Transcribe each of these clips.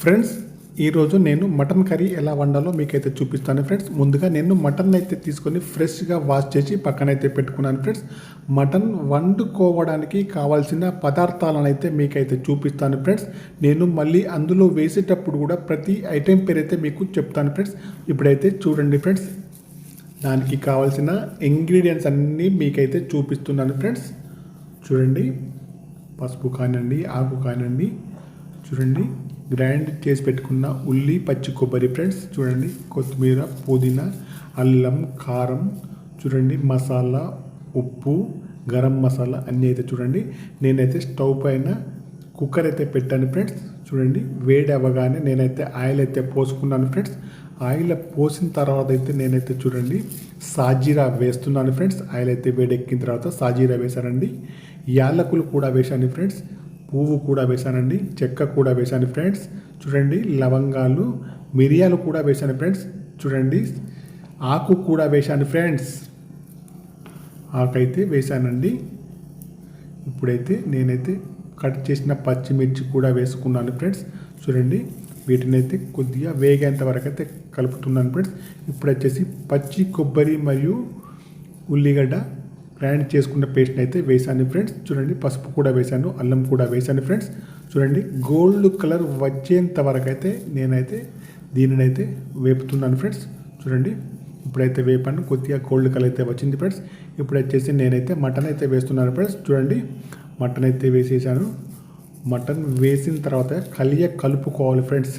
Friends ఈరోజు నేను mutton curry ఎలా వండాలో మీకైతే చూపిస్తాను ఫ్రెండ్స్ ముందుగా నేను మటన్ అయితే తీసుకొని ఫ్రెష్గా వాష్ చేసి పక్కనైతే పెట్టుకున్నాను ఫ్రెండ్స్ మటన్ వండుకోవడానికి కావాల్సిన పదార్థాలను అయితే మీకైతే చూపిస్తాను ఫ్రెండ్స్ నేను మళ్ళీ అందులో వేసేటప్పుడు కూడా ప్రతి ఐటెం పేరు అయితే మీకు చెప్తాను ఫ్రెండ్స్ ఇప్పుడైతే చూడండి ఫ్రెండ్స్ దానికి కావాల్సిన ఇంగ్రీడియంట్స్ అన్నీ మీకైతే చూపిస్తున్నాను ఫ్రెండ్స్ చూడండి. పసుపు కానివ్వండి ఆకు కానివ్వండి. చూడండి. గ్రైండ్ చేసి పెట్టుకున్న ఉల్లి పచ్చి కొబ్బరి ఫ్రెండ్స్ చూడండి కొత్తిమీర పుదీనా అల్లం కారం చూడండి మసాలా ఉప్పు గరం మసాలా అన్నీ అయితే చూడండి. నేనైతే స్టవ్ పైన కుక్కర్ అయితే పెట్టాను ఫ్రెండ్స్ చూడండి వేడి అవ్వగానే నేనైతే ఆయిల్ అయితే పోసుకున్నాను ఫ్రెండ్స్. ఆయిల్ పోసిన తర్వాత అయితే నేనైతే చూడండి సాజీరా వేస్తున్నాను ఫ్రెండ్స్. ఆయిల్ అయితే వేడెక్కిన తర్వాత సాజీరా వేశానండి. యాలకులు కూడా వేశాను ఫ్రెండ్స్. పువ్వు కూడా వేశానండి చెక్క కూడా వేశాను ఫ్రెండ్స్. చూడండి లవంగాలు మిరియాలు కూడా వేశాను ఫ్రెండ్స్. చూడండి ఆకు కూడా వేశాను ఫ్రెండ్స్. ఆకైతే వేశానండి. ఇప్పుడైతే నేనైతే కట్ చేసిన పచ్చిమిర్చి కూడా వేసుకున్నాను ఫ్రెండ్స్. చూడండి వీటిని అయితే కొద్దిగా వేగేంత వరకు అయితే కలుపుతున్నాను ఫ్రెండ్స్. ఇప్పుడు వచ్చేసి పచ్చి కొబ్బరి మరియు ఉల్లిగడ్డ గ్రైండ్ చేసుకున్న పేస్ట్ని అయితే వేసాను ఫ్రెండ్స్. చూడండి పసుపు కూడా వేశాను అల్లం కూడా వేశాను ఫ్రెండ్స్. చూడండి గోల్డ్ కలర్ వచ్చేంత వరకు అయితే నేనైతే దీనినైతే వేపుతున్నాను ఫ్రెండ్స్. చూడండి ఇప్పుడైతే వేపాను కొద్దిగా గోల్డ్ కలర్ అయితే వచ్చింది ఫ్రెండ్స్. ఇప్పుడు వచ్చేసి నేనైతే మటన్ అయితే వేస్తున్నాను ఫ్రెండ్స్. చూడండి మటన్ అయితే వేసేసాను. మటన్ వేసిన తర్వాత కలియ కలుపుకోవాలి ఫ్రెండ్స్.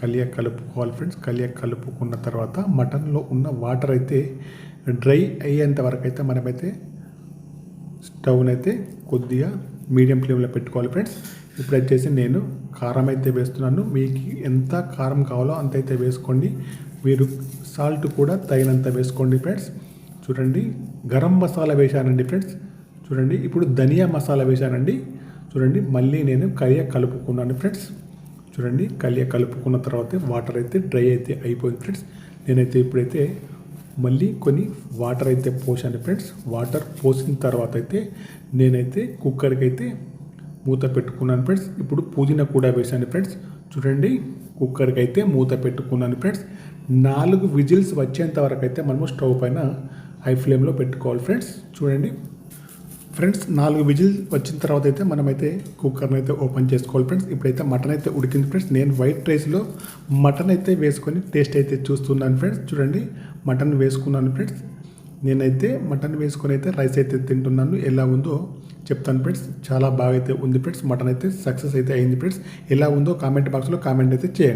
కలియ కలుపుకోవాలి ఫ్రెండ్స్. కలియ కలుపుకున్న తర్వాత మటన్లో ఉన్న వాటర్ అయితే డ్రై అయ్యేంత వరకు అయితే మనమైతే స్టవ్ని అయితే కొద్దిగా మీడియం ఫ్లేమ్లో పెట్టుకోవాలి ఫ్రెండ్స్. ఇప్పుడు వచ్చేసి నేను కారం అయితే వేస్తున్నాను. మీకు ఎంత కారం కావాలో అంత అయితే వేసుకోండి. మీరు సాల్ట్ కూడా తగినంత వేసుకోండి ఫ్రెండ్స్. చూడండి గరం మసాలా వేశానండి ఫ్రెండ్స్. చూడండి ఇప్పుడు ధనియా మసాలా వేశానండి. చూడండి మళ్ళీ నేను కరియా కలుపుకున్నాను ఫ్రెండ్స్. చూడండి కలియ కలుపుకున్న తర్వాత వాటర్ అయితే డ్రై అయితే అయిపోయింది ఫ్రెండ్స్. నేనైతే ఇప్పుడైతే మళ్ళీ కొన్ని వాటర్ అయితే పోసాను ఫ్రెండ్స్. వాటర్ పోసిన తర్వాత అయితే నేనైతే కుక్కర్కి అయితే మూత పెట్టుకున్నాను ఫ్రెండ్స్. ఇప్పుడు పుదీనా కూడా వేసాను ఫ్రెండ్స్. చూడండి కుక్కర్కి అయితే మూత పెట్టుకున్నాను ఫ్రెండ్స్. నాలుగు విజిల్స్ వచ్చేంత వరకు అయితే మనము స్టవ్ పైన హై ఫ్లేమ్లో పెట్టుకోవాలి ఫ్రెండ్స్. చూడండి ఫ్రెండ్స్ నాలుగు విజిల్ వచ్చిన తర్వాత అయితే మనమైతే కుక్కర్ని అయితే ఓపెన్ చేసుకోవాలి ఫ్రెండ్స్. ఇప్పుడైతే మటన్ అయితే ఉడికింది ఫ్రెండ్స్. నేను వైట్ రైస్లో మటన్ అయితే వేసుకొని టేస్ట్ అయితే చూస్తున్నాను ఫ్రెండ్స్. చూడండి మటన్ వేసుకున్నాను ఫ్రెండ్స్. నేనైతే మటన్ వేసుకొని అయితే రైస్ అయితే తింటున్నాను. ఎలా ఉందో చెప్తాను ఫ్రెండ్స్. చాలా బాగా అయితే ఉంది ఫ్రెండ్స్. మటన్ అయితే సక్సెస్ అయితే అయింది ఫ్రెండ్స్. ఎలా ఉందో కామెంట్ బాక్స్లో కామెంట్ అయితే చేయండి.